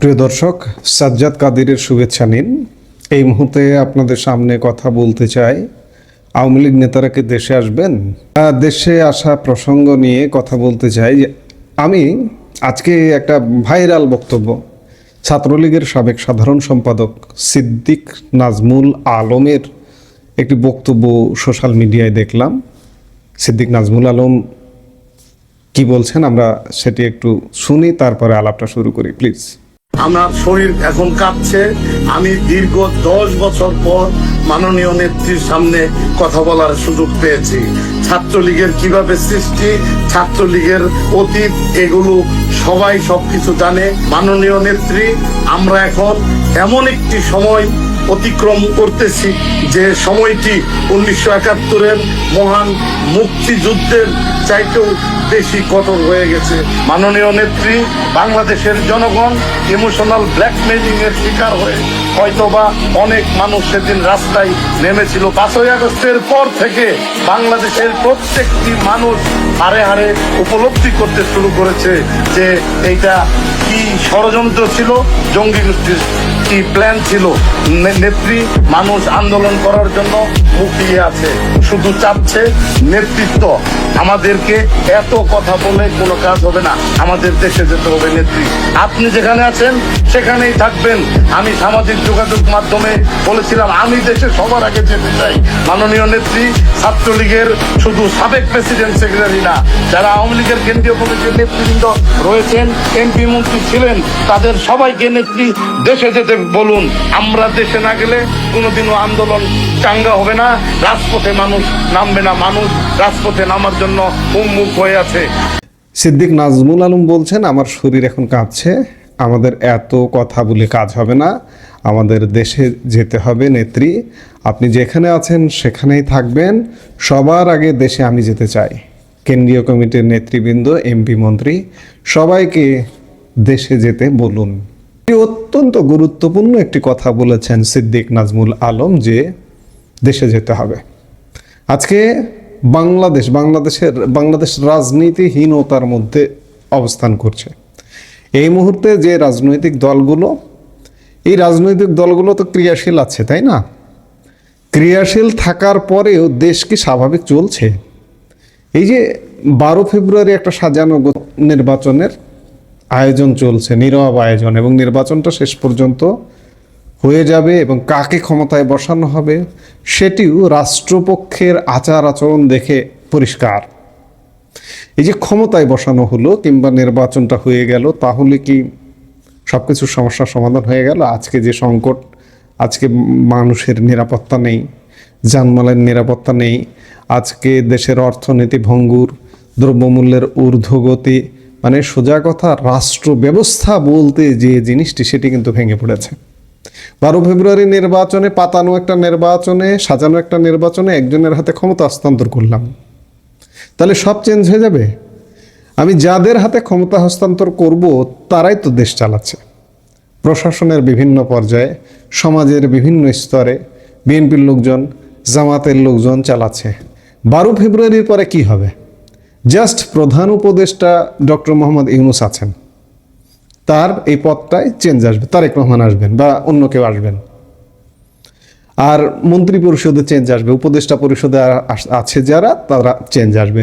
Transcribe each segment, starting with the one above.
প্রিয় দর্শক, সাজ্জাদ কাদিরের শুভেচ্ছা নিন। এই মুহূর্তে আপনাদের সামনে কথা বলতে চাই। আওয়ামী লীগ নেতারা কি দেশে আসবেন? দেশে আসা প্রসঙ্গ নিয়ে কথা বলতে চাই যে, আমি আজকে একটা ভাইরাল বক্তব্য। ছাত্রলীগের সাবেক সাধারণ সম্পাদক সিদ্দিক নাজমুল আলমের একটি বক্তব্য সোশ্যাল মিডিয়ায় দেখলাম। সিদ্দিক নাজমুল আলম কি বলছেন আমরা সেটি একটু শুনি, তারপরে আলাপটা শুরু করি, প্লিজ। আমার শরীর এখন কাঁপছে। আমি দীর্ঘ দশ বছর পর মাননীয় নেত্রীর সামনে কথা বলার সুযোগ পেয়েছি। ছাত্রলীগের কীভাবে সৃষ্টি, ছাত্রলীগের অতীত, এগুলো সবাই সবকিছু জানে। মাননীয় নেত্রী, আমরা এখন এমন একটি সময় অতিক্রম করতেছি যে সময়টি উনিশশো একাত্তরের মহান মুক্তিযুদ্ধের চাইতেও বেশি কঠোর হয়ে গেছে। মাননীয় নেত্রী, বাংলাদেশের জনগণ ইমোশনাল ব্ল্যাকমেইলিং এর শিকার হয়ে হয়তোবা অনেক মানুষ সেদিন রাস্তায় নেমেছিল। পাঁচই আগস্টের পর থেকে বাংলাদেশের প্রত্যেকটি মানুষ হারে হারে উপলব্ধি করতে শুরু করেছে যে এইটা কি ষড়যন্ত্র ছিল, জঙ্গি গোষ্ঠীর কি প্ল্যান ছিল। নেত্রী, মানুষ আন্দোলন করার জন্য মুখিয়ে আছে। শুধু চাচ্ছে নেতৃত্ব। আমাদেরকে এত কথা বলে কোনো কাজ হবে না। আমাদের দেশে যেতে হবে নেত্রী। আপনি যেখানে আছেন সেখানেই থাকবেন। আমি সামাজিক যোগাযোগ মাধ্যমে বলেছিলাম, আমি দেশে সবার আগে যেতে চাই। মাননীয় নেত্রী, ছাত্রলীগের শুধু সাবেক প্রেসিডেন্ট সেক্রেটারি না, যারা আওয়ামী লীগের কেন্দ্রীয় কমিটির নেতৃবৃন্দ রয়েছেন, এমপি মন্ত্রী ছিলেন, তাদের সবাইকে নেত্রী, দেশে যেতে বলুন। আমরা দেশে না গেলে কোনোদিনও আন্দোলন চাঙ্গা হবে না। রাজপথে মানুষ নামবে না, মানুষ রাজপথে নামার জন্য উন্মুখ হয়ে আছে। সিদ্দিক নাজমুল আলম বলছেন, আমার শরীর এখন কাঁপছে। আমাদের এত কথা বলে কাজ হবে না। আমাদের দেশে যেতে হবে, নেত্রী। আপনি যেখানে আছেন সেখানেই থাকবেন। সবার আগে দেশে আমি যেতে চাই। কেন্দ্রীয় কমিটির নেতৃবৃন্দ, এমপি, মন্ত্রী, সবাইকে দেশে যেতে বলুন। অত্যন্ত গুরুত্বপূর্ণ একটি কথা বলেছেন সিদ্দিক নাজমুল আলম যে দেশে যেতে হবে। আজকে বাংলাদেশ, বাংলাদেশের, বাংলাদেশ রাজনীতিহীনতার মধ্যে অবস্থান করছে। এই মুহূর্তে যে রাজনৈতিক দলগুলো, এই রাজনৈতিক দলগুলো তো ক্রিয়াশীল আছে, তাই না? ক্রিয়াশীল থাকার পরেও দেশ কি স্বাভাবিক চলছে? এই যে বারো ফেব্রুয়ারি একটা সাজানো নির্বাচনের আয়োজন চলছে, নীরব আয়োজন এবং নির্বাচনটা শেষ পর্যন্ত হয়ে যাবে এবং কাকে ক্ষমতায় বসানো হবে, সেটিও রাষ্ট্রপক্ষের আচার আচরণ দেখে পরিষ্কার। এই যে ক্ষমতায় বসানো হলো কিংবা নির্বাচনটা হয়ে গেল, তাহলে কি সব কিছুর সমস্যার সমাধান হয়ে গেল? আজকে যে সংকট, আজকে মানুষের নিরাপত্তা নেই, যানমালের নিরাপত্তা নেই, আজকে দেশের অর্থনীতি ভঙ্গুর, দ্রব্যমূল্যের ঊর্ধ্বগতি মানে সোজা কথা, রাষ্ট্র ব্যবস্থা বলতে যে জিনিসটি সেটি কিন্তু ভেঙে পড়েছে। বারো ফেব্রুয়ারি নির্বাচনে পাতানো একটা নির্বাচনে, সাজানো একটা নির্বাচনে একজনের হাতে ক্ষমতা হস্তান্তর করলাম। তাহলে সব চেঞ্জ হয়ে যাবে? আমি যাদের হাতে ক্ষমতা হস্তান্তর করব, তারাই তো দেশ চালাচ্ছে। প্রশাসনের বিভিন্ন পর্যায়ে, সমাজের বিভিন্ন স্তরে বিএনপির লোকজন, জামাতের লোকজন চালাচ্ছে। বারো ফেব্রুয়ারির পরে কি হবে? জাস্ট প্রধান উপদেষ্টা ডক্টর মোহাম্মদ ইউনুস আছেন। তার এই পদটায় চেঞ্জ আসবে। তারেক রহমান আসবেন বা অন্য কেউ আসবেন। আর মন্ত্রী পরিষদে চেঞ্জ আসবে, উপদেষ্টা পরিষদে আছে যারা, তারা চেঞ্জ আসবে।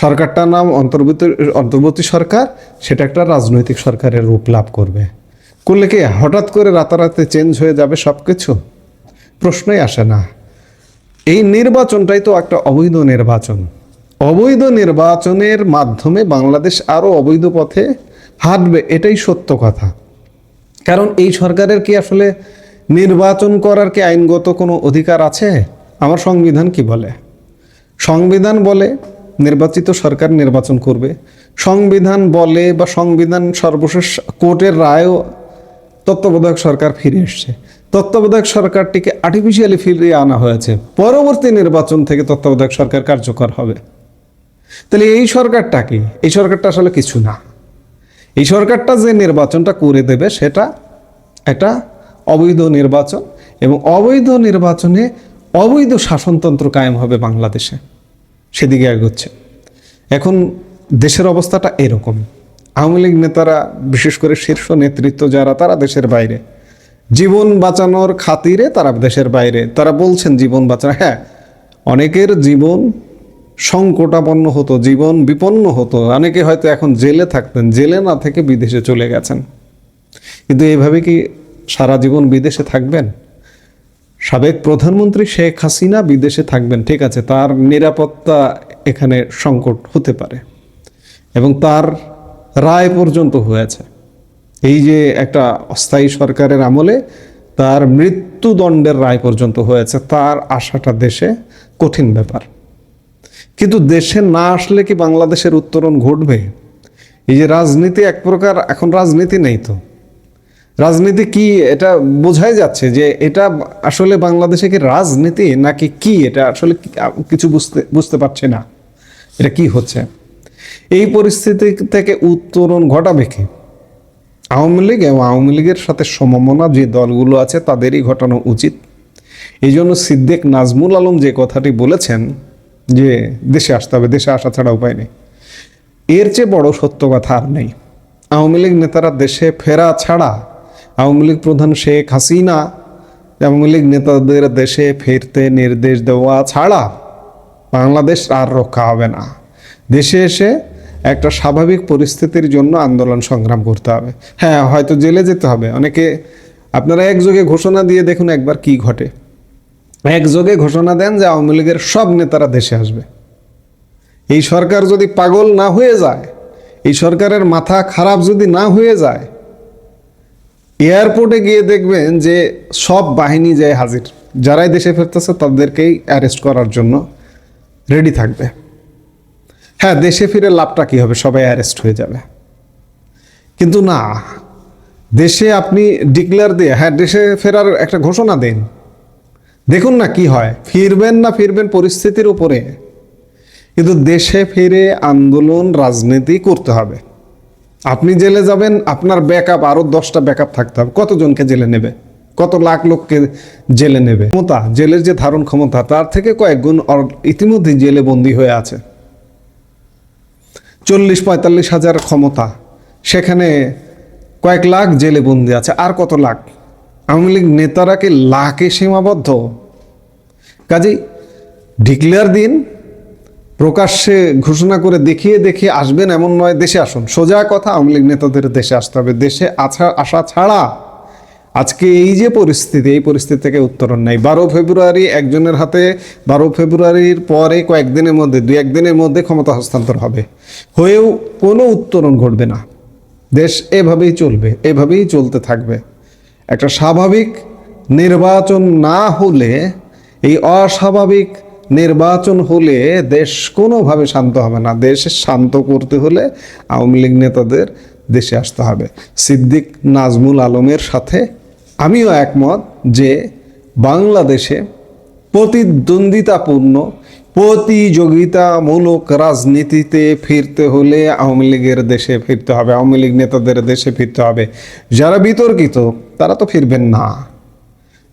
সরকারটার নাম অন্তর্বর্তী অন্তর্বর্তী সরকার, সেটা একটা রাজনৈতিক সরকারের রূপ লাভ করবে। করলে কি হঠাৎ করে রাতারাতি চেঞ্জ হয়ে যাবে সব কিছু প্রশ্নই আসে না। এই নির্বাচনটাই তো একটা অবৈধ নির্বাচন। অবৈধ নির্বাচনের মাধ্যমে বাংলাদেশ আরও অবৈধ পথে হাঁটবে, এটাই সত্য কথা। কারণ এই সরকারের কি আসলে নির্বাচন করার কি আইনগত কোনো অধিকার আছে? আমার সংবিধান কি বলে? সংবিধান বলে নির্বাচিত সরকার নির্বাচন করবে। সংবিধান বলে বা সংবিধান সর্বশেষ কোর্টের রায়ও তত্ত্বাবধায়ক সরকার ফিরে এসছে। তত্ত্বাবধায়ক সরকারটিকে আর্টিফিশিয়ালি ফিরিয়ে আনা হয়েছে। পরবর্তী নির্বাচন থেকে তত্ত্বাবধায়ক সরকার কার্যকর হবে। তাহলে এই সরকারটা কি? এই সরকারটা আসলে কিছু না। এই সরকারটা যে নির্বাচনটা করে দেবে সেটা একটা অবৈধ নির্বাচন এবং অবৈধ নির্বাচনে অবৈধ শাসনতন্ত্র কায়েম হবে বাংলাদেশে। সেদিকে এগোচ্ছে। এখন দেশের অবস্থাটা এরকম। আওয়ামী লীগ নেতারা, বিশেষ করে শীর্ষ নেতৃত্ব যারা, তারা দেশের বাইরে। জীবন বাঁচানোর খাতিরে তারা দেশের বাইরে। তারা বলছেন জীবন বাঁচানো হ্যাঁ অনেকের জীবন সংকটাপন্ন হতো, জীবন বিপন্ন হতো। অনেকে হয়তো এখন জেলে থাকতেন, জেলে না থেকে বিদেশে চলে গেছেন। কিন্তু এইভাবে কি সারা জীবন বিদেশে থাকবেন? সাবেক প্রধানমন্ত্রী শেখ হাসিনা বিদেশে থাকবেন, ঠিক আছে? তার নিরাপত্তা এখানে সংকট হতে পারে এবং তার রায় পর্যন্ত হয়েছে। এই যে একটা অস্থায়ী সরকারের আমলে তার মৃত্যুদণ্ডের রায় পর্যন্ত হয়েছে, তার আশাটা দেশে কঠিন ব্যাপার। কিন্তু দেশে না আসলে কি বাংলাদেশের উত্তরণ ঘটবে? এই যে রাজনীতি এক প্রকার, এখন রাজনীতি নেই তো। রাজনীতি কি এটা বোঝাই যাচ্ছে যে এটা আসলে বাংলাদেশে কি রাজনীতি নাকি কি? এটা আসলে কিছু বুঝতে বুঝতে পারছি না। এটা কি হচ্ছে? এই পরিস্থিতি থেকে উত্তরণ ঘটাবে কি? আওয়ামী লীগ এবং আওয়ামী লীগের সাথে সমমনা যে দলগুলো আছে তাদেরই ঘটানো উচিত। এই জন্য সিদ্দিক নাজমুল আলম যে কথাটি বলেছেন যে দেশে আসতে হবে, দেশে আসা ছাড়া উপায় নেই। এর চেয়ে বড় সত্য কথা আর নেই। আওয়ামী লীগ নেতারা দেশে ফেরা ছাড়া আওয়ামী লীগ প্রধান শেখ হাসিনা, আওয়ামী লীগ নেতাদের দেশে ফিরতে নির্দেশ দেওয়া ছাড়া বাংলাদেশ আর রক্ষা হবে না। দেশে এসে একটা স্বাভাবিক পরিস্থিতির জন্য আন্দোলন সংগ্রাম করতে হবে। হ্যাঁ হয়তো জেলে যেতে হবে। অনেকে, আপনারা একযোগে ঘোষণা দিয়ে দেখুন একবার কি ঘটে। একযোগে ঘোষণা দেন যে আওয়ামী লীগের সব নেতারা দেশে আসবে। এই সরকার যদি পাগল না হয়ে যায়, এই সরকারের মাথা খারাপ যদি না হয়ে যায় এয়ারপোর্টে গিয়ে দেখবেন যে সব বাহিনী যায় হাজির। যারাই দেশে ফিরতেছে তাদেরকেই অ্যারেস্ট করার জন্য রেডি থাকবে। হ্যাঁ দেশে ফিরে লাভটা কী হবে? সবাই অ্যারেস্ট হয়ে যাবে। কিন্তু না, দেশে আপনি ডিক্লেয়ার দিয়ে হ্যাঁ দেশে ফেরার একটা ঘোষণা দিন। দেখুন না কি হয়। ফিরবেন না ফিরবেন পরিস্থিতির উপরে। কিন্তু দেশে ফিরে আন্দোলন, রাজনীতি করতে হবে। আপনি জেলে যাবেন, আপনার ব্যাকআপ আরও দশটা ব্যাকআপ থাকতে হবে। কতজনকে জেলে নেবে? কত লাখ লোককে জেলে নেবে? ক্ষমতা, জেলের যে ধারণ ক্ষমতা, তার থেকে কয়েক গুণ ইতিমধ্যে জেলে বন্দী হয়ে আছে। চল্লিশ পঁয়তাল্লিশ হাজার ক্ষমতা, সেখানে কয়েক লাখ জেলে বন্দি আছে। আর কত লাখ? আওয়ামী লীগ নেতারা কি লাখে সীমাবদ্ধ? কাজেই ডিক্লেয়ার দিন প্রকাশ্যে ঘোষণা করে দেখিয়ে দেখিয়ে আসবেন এমন নয়, দেশে আসুন। সোজা কথা, আওয়ামী লীগ নেতাদের দেশে আসতে হবে। দেশে আসা আসা ছাড়া আজকে এই যে পরিস্থিতি, এই পরিস্থিতি থেকে উত্তরণ নেই। বারো ফেব্রুয়ারি একজনের হাতে, বারো ফেব্রুয়ারির পরে কয়েকদিনের মধ্যে, দু একদিনের মধ্যে ক্ষমতা হস্তান্তর হবে। হয়েও কোনো উত্তরণ ঘটবে না। দেশ এভাবেই চলবে, এভাবেই চলতে থাকবে। একটা স্বাভাবিক নির্বাচন না হলে এই অস্বাভাবিক নির্বাচন হলে দেশ কোনোভাবে শান্ত হবে না। দেশ শান্ত করতে হলে আওয়ামী লীগ নেতাদের দেশে আসতে হবে। সিদ্দিক নাজমুল আলমের সাথে আমিও একমত যে বাংলাদেশে প্রতিদ্বন্দ্বিতাপূর্ণ, প্রতিযোগিতামূলক রাজনীতিতে ফিরতে হলে আওয়ামী লীগের দেশে ফিরতে হবে, আওয়ামী লীগ নেতাদের দেশে ফিরতে হবে। যারা বিতর্কিত, তারা তো ফিরবেন না।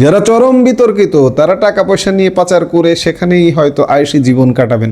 যারা চরম বিতর্কিত, তারা টাকা পয়সা নিয়ে পাচার করে সেখানেই হয়তো আয়সী জীবন কাটাবেন।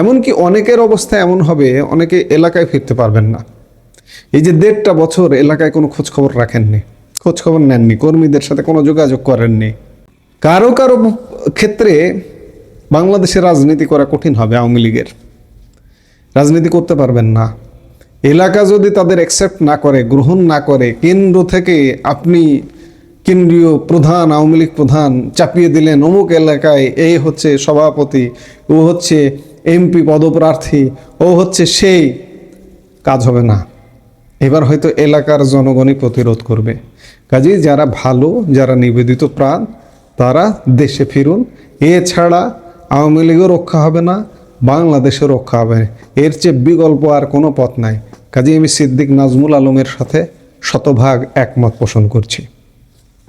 এমনকি অনেকের অবস্থা এমন হবে, অনেকে এলাকায় ফিরতে পারবেন না। এই যে দেড়টা বছর এলাকায় কোনো খোঁজখবর রাখেননি, খোঁজখবর নেননি, কর্মীদের সাথে কোনো যোগাযোগ করেননি। কারও কারও ক্ষেত্রে বাংলাদেশে রাজনীতি করা কঠিন হবে আওয়ামী লীগের। রাজনীতি করতে পারবেন না। এলাকা যদি তাদের অ্যাকসেপ্ট না করে, গ্রহণ না করে, কেন্দ্র থেকে আপনি কেন্দ্রীয় প্রধান, আওয়ামী লীগ প্রধান চাপিয়ে দিলেন অমুক এলাকায় এই হচ্ছে সভাপতি, ও হচ্ছে এমপি পদপ্রার্থী, ও হচ্ছে সেই, কাজ হবে না। এবার হয়তো এলাকার জনগণই প্রতিরোধ করবে। কাজেই যারা ভালো, যারা নিবেদিত প্রাণ, তারা দেশে ফিরুন। এছাড়া আওয়ামী লীগও রক্ষা হবে না, বাংলাদেশও রক্ষা হবে। এর চেয়ে বিকল্প আর কোনো পথ নাই। কাজেই আমি সিদ্দিক নাজমুল আলমের সাথে শতভাগ একমত পোষণ করছি।